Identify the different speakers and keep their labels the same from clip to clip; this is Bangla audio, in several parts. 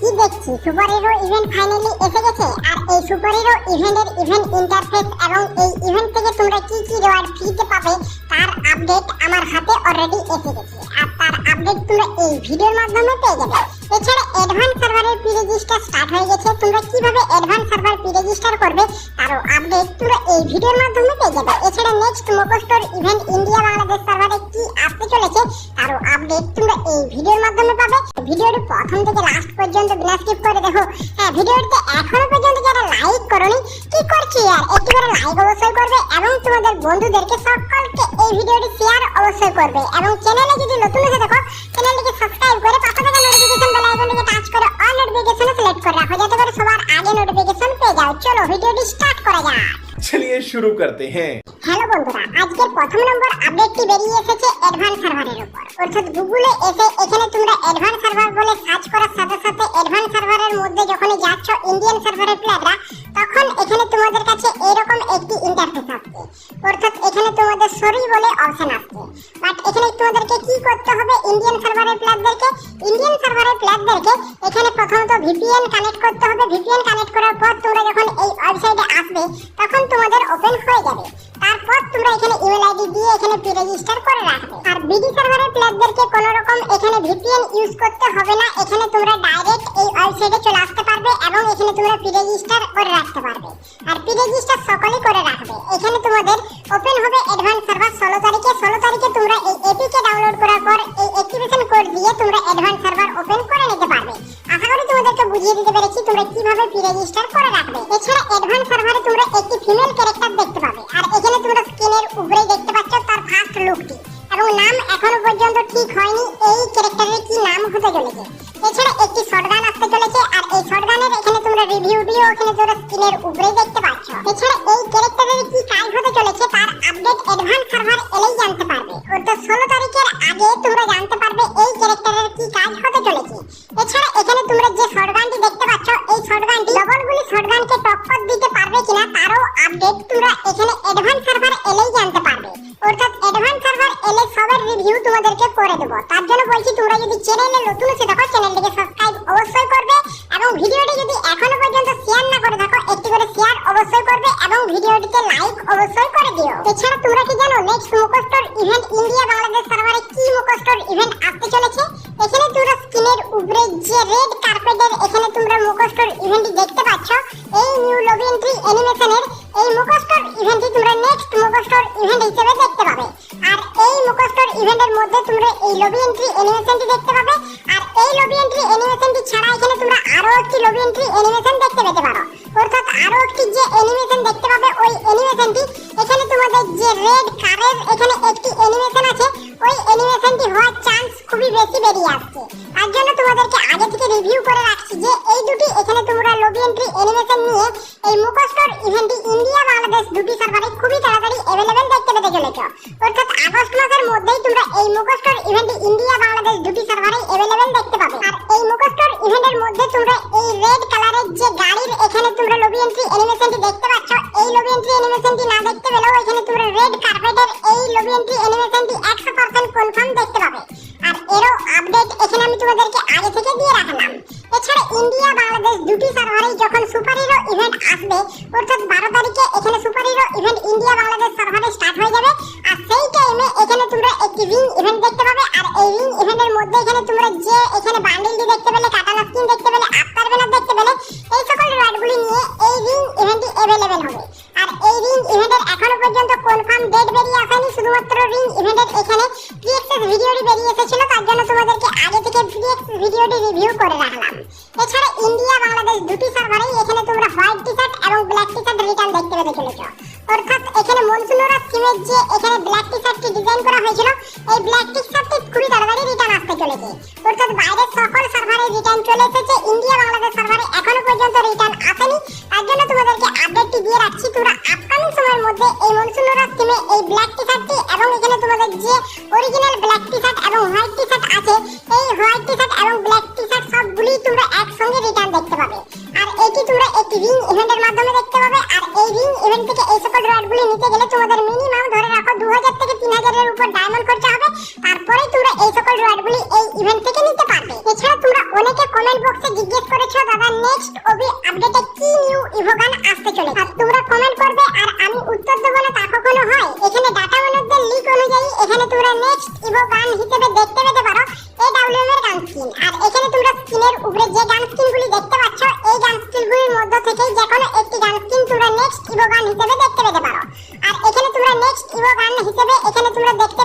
Speaker 1: কি দেখছি সুপার হিরো ইভেন্ট ফাইনালি এসে গেছে। আর এই সুপার হিরো ইভেন্টের ইভেন্ট ইন্টারফেস এবং এই ইভেন্ট থেকে তোমরা কি কি রিওয়ার্ড ফ্রিতে পাবে, তার আপডেট আমার হাতে অলরেডি এসে গেছে। আর তার আপডেট তোমরা এই ভিডিওর মাধ্যমে পেয়ে যাবে। এছাড়া অ্যাডভান্স সার্ভারের প্রি রেজিস্টার স্টার্ট হয়ে গেছে। তোমরা কীভাবে অ্যাডভান্স সার্ভার প্রি রেজিস্টার করবে তারও আপডেট তোমরা এই ভিডিওর মাধ্যমে পেয়ে যাবে। এছাড়া next moco store event India Bangladesh সার্ভারে কি আসতে চলেছে তারও আপডেট তোমরা এই ভিডিওর মাধ্যমে পাবে। ভিডিওটি প্রথম থেকে লাস্ট পর্যন্ত বিনা স্কিপ করে দেখো। হ্যাঁ ভিডিওটিতে এখনও পর্যন্ত যারা লাইক করনি, কি করছি আর? একটি করে লাইক অবশ্যই করবে এবং তোমাদের বন্ধুদেরকে সকলকে এই ভিডিওটি শেয়ার অবশ্যই করবে। এবং চ্যানেলে যদি নতুন এসে দেখো
Speaker 2: শুরু করতে হ্যাঁ।
Speaker 1: হ্যালো বন্ধুরা, আজকে প্রথম নম্বর আপডেটটি বেরিয়ে এসেছে অ্যাডভান্স সার্ভারের উপর। অর্থাৎ গুগলে এসে এখানে তোমরা অ্যাডভান্স সার্ভার বলে সার্চ করার সাথে সাথে অ্যাডভান্স সার্ভারের মধ্যে যখন যাচ্ছ ইন্ডিয়ান সার্ভারের প্লেয়াররা তখন এখানে তোমাদের কাছে এরকম একটি ইন্টারফেস আসবে অর্থাৎ এখানে তোমাদের সরি বলে অপশন আসছে। বাট এখানে তোমাদেরকে কি করতে হবে? ইন্ডিয়ান সার্ভারের প্লেয়ারদেরকে ইন্ডিয়ান সার্ভারের প্লেয়ারদেরকে এখানে প্রথমত ভিপিএন কানেক্ট করতে হবে। ভিপিএন কানেক্ট করার পর তোমরা যখন এই ওয়েবসাইটে আসবে, তখন তোমাদের ওপেন হয়ে যাবে। তারপর তোমরা এখানে ইমেল আইডি দিয়ে এখানে প্রি রেজিস্টার করে রাখবে। আর বিডি সার্ভারের প্লেয়ারদেরকে কোনো রকম এখানে ভিপিএন ইউজ করতে হবে না। এখানে তোমরা ডাইরেক্ট এই ওয়েবসাইটে চলে আসতে পারবে এবং এখানে তোমরা প্রি রেজিস্টার করে রাখতে পারবে। আর প্রি রেজিস্টার সকলেই করে রাখবে। এখানে তোমাদের ওপেন হবে অ্যাডভান্স সার্ভার ষোলো তারিখে ষোলো তারিখে তোমরা এই এপিকে ডাউনলোড করার পর এই অ্যাক্টিভেশন কোড দিয়ে তোমরা তোমরা এখানে অ্যাডভান্স সার্ভার এলেই জানতে পারবে। অর্থাৎ অ্যাডভান্স সার্ভার এলে সবার রিভিউ তোমাদেরকে করে দেবো। তার জন্য বলছি, তোমরা যদি চ্যানেলে নতুন এসে দেখো চ্যানেলটিকে সাবস্ক্রাইব অবশ্যই করবে এবং ভিডিওটি যদি এখনও পর্যন্ত শেয়ার না করে থাকো, একটি করে শেয়ার অবশ্যই করবে এবং ভিডিওটিতে লাইক অবশ্যই করে দিও। এছাড়া তোমরা কি জানো next moco store event India Bangladesh সার্ভারে কি মুকস্টোর ইভেন্ট আসতে চলেছে? এখানে তোমরা স্ক্রিনের উপরে যে রেড কার্পেটের এখানে তোমরা মুকস্টোর ইভেন্টটি দেখতে পাচ্ছ, এই নিউ লবি এন্ট্রি অ্যানিমেশনের এই মুকস্টোর ইভেন্টটি তোমরা নেক্সট মুকস্টোর ইভেন্ট হিসেবে দেখতে পাবে। আর এই মুকস্টোর ইভেন্টের মধ্যে তোমরা এই লবি এন্ট্রি অ্যানিমেশনটি দেখতে পাবে। আর এই লবি এন্ট্রি অ্যানিমেশনটি ছাড়া এখানে তোমরা আরও একটি লবি এন্ট্রি অ্যানিমেশন দেখতে পেতে পারো। অর্থাৎ আরও একটি যে অ্যানিমেশন দেখতে পাবে, ওই অ্যানিমেশনটি এখানে তোমাদের যে রেড কারের এখানে একটি অ্যানিমেশন আছে, ওই অ্যানিমেশনটি হওয়ার চান্স খুবই বেশি বেরিয়ে আসছে। তার জন্য তোমাদেরকে আগে থেকে রিভিউ করে রাখছি যে এই দুটি এখানে তোমরা লবি এন্ট্রি অ্যানিমেশন নিয়ে এই মুকস্টোর ইভেন্টটি ইন্ডিয়া বাংলাদেশ দুটি সার্ভারে খুবই তাড়াতাড়ি অ্যাভেলেবেল দেখতে পেতে চলেছ। অর্থাৎ আগস্ট মাসের মধ্যেই তোমরা এই মুকস্টোর ইভেন্টটি ইন্ডিয়া বাংলাদেশ দুটি সার্ভারে অ্যাভেলেবেল দেখতে পাবে। আর এই মুকস্টোর ইভেন্টের মধ্যে তোমরা এই রেড কালারের যে গাড়ির এখানে তোমরা লবি এন্ট্রি অ্যানিমেশনটি দেখতে ইন্ডিয়া, বাংলাদেশ দুটি সার্ভারেই যখন সুপার হিরো ইভেন্ট আসবে, অর্থাৎ বারো তারিখে এখানে super hero event India, Bangladesh সার্ভারে স্টার্ট হয়ে যাবে। আর সেই টাইমে এখানে তোমরা একটি রিং ইভেন্ট দেখতে পাবে। আর এই রিং ইভেন্টের মধ্যে এখানে তোমরা যে এখানে বান্ডিলটি দেখতে পেলে কাটানো স্কিন দেখতে ভিডিওটি রিভিউ করে রাখলাম। এছাড়া ইন্ডিয়া, বাংলাদেশ দুটি সার্ভারেই এখানে তোমরা হোয়াইট টি শার্ট এবং ব্ল্যাক টি শার্ট রিটার্ন দেখতে পেতে চলেছ। অর্থাৎ এখানে মনসুনোরা স্কিমের যে এখানে ব্ল্যাক টি শার্টটি ডিজাইন করা হয়েছিল, এই ব্ল্যাক টি শার্টটি খুবই তাড়াতাড়ি রিটার্ন আসতে চলেছে। অর্থাৎ বাইরের সকল সার্ভারে রিটার্ন চলে এসেছে, ইন্ডিয়া, বাংলাদেশ সার্ভারে এখনও পর্যন্ত রিটার্ন আসেনি। তার জন্য তোমাদেরকে আপডেটটি দিয়ে রাখছি, তোমরা আপকামিং সময়ের মধ্যে এই মনসুনোরা স্কিমে এই ব্ল্যাক টি শার্টটি এবং এখানে তোমাদের যে অরিজিনাল ব্ল্যাক টি শার্ট এবং হোয়াইট টি শার্ট ইভেন্ট থেকে নিতে পারবে। এছাড়া তোমরা অনেকে কমেন্ট বক্সে জিজ্ঞেস করেছ, দাদা নেক্সট ওবি আপডেটে কি নিউ ইভোগান আসতে চলেছে? আর তোমরা কমেন্ট করবে, আর আমি উত্তর দেবো না, তা কখনো হয়? এখানে ডাটা ম্যানেজদের লিক অনুযায়ী এখানে তোমরা নেক্সট ইভোগান হিসেবে দেখতে পেতে পারো এডব্লিউএম এর গান স্কিন আর এখানে তোমরা স্কিনের উপরে যে গান স্কিনগুলি দেখতে পাচ্ছ, এই গান স্কিনগুলির মধ্যে থেকেই যে কোনো একটি গান স্কিন তোমরা নেক্সট ইভোগান হিসেবে দেখতে পেতে পারো। আর এখানে তোমরা নেক্সট ইভোগান হিসেবে এখানে তোমরা দেখতে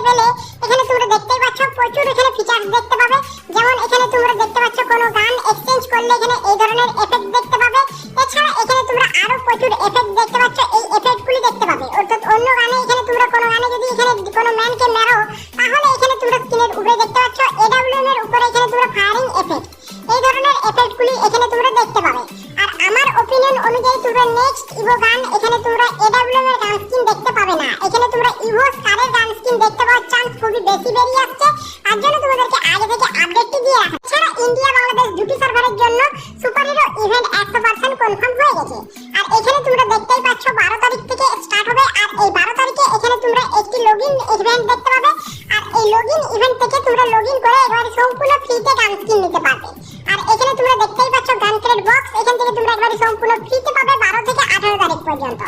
Speaker 1: এখানে কোনো ম্যানকে মেরো, তাহলে এখানে তোমরা স্ক্রিনের উপরে দেখতে পাচ্ছ এডব্লিউএম এর উপরে এখানে তোমরা ফায়ারিং এফেক্ট এই ধরনের এফেক্টগুলি এখানে তোমরা দেখতে পাবে। আর আমার ওপিনিয়ন অনুযায়ী তোমরা নেক্সট ইভো গান এখানে তোমরা এডব্লিউএম এর গান স্কিন দেখতে পাবে না। এখানে তোমরা ইভো স্টারের গান স্কিন দেখতে পাওয়ার চান্স খুবই বেশি বেরিয়ে আসছে। তার জন্য তোমাদেরকে আগে থেকে আপডেটটি দিয়ে রাখা। এছাড়া ইন্ডিয়া বাংলাদেশ দুটি সার্ভারের জন্য সুপার হিরো ইভেন্ট একশো পার্সেন্ট কনফার্ম হয়ে গেছে। আর এখানে তোমরা দেখতেই পাচ্ছ বারো তারিখ একটি লগ ইন ইভেন্ট দেখতে পাবে। আর এই লগ ইন ইভেন্ট থেকে তোমরা লগ ইন করে একবারে সম্পূর্ণ ফ্রিতে গান স্কিন নিতে পারবে। আর এখানে তোমরা দেখতেই পাচ্ছ গান ক্রেড বক্স এখান থেকে তোমরা একবারে সম্পূর্ণ ফ্রিতে পাবে বারো থেকে আঠারো তারিখ পর্যন্ত।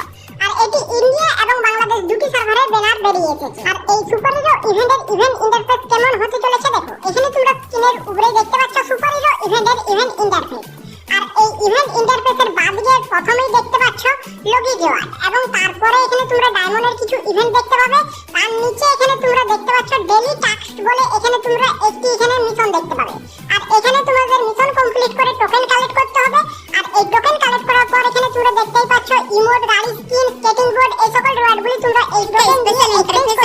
Speaker 1: আর এটি ইন্ডিয়া এবং বাংলাদেশ দুটি সার্ভারের ব্যানার বেরিয়ে এসেছে। আর এই সুপার হিরো ইভেন্টের ইভেন্ট ইন্টারফেস কেমন হতে চলেছে দেখো। এখানে তোমরা স্ক্রিনের উপরে দেখতে পাচ্ছ সুপার হিরো ইভেন্টের ইভেন্ট ইন্টারফেস ইভেন্ট ইন্টারফেসের বাদিকে প্রথমেই দেখতে পাচ্ছ লগি জোয়ার এবং তারপরে এখানে তোমরা ডায়মন্ডের কিছু ইভেন্ট দেখতে পাবে। তার নিচে এখানে তোমরা দেখতে পাচ্ছ ডেলি টাস্ক বলে এখানে তোমরা একটি এখানে মিশন দেখতে পাবে। আর এখানে তোমাদের মিশন কমপ্লিট করে টোকেন কালেক্ট করতে হবে। আর এই টোকেন কালেক্ট করার পর এখানে তোমরা দেখতেই পাচ্ছ ইমোট গাড়ি স্কিন স্কেটিং বোর্ড এই সকল রিওয়ার্ডগুলি তোমরা এই টোকেন দিয়ে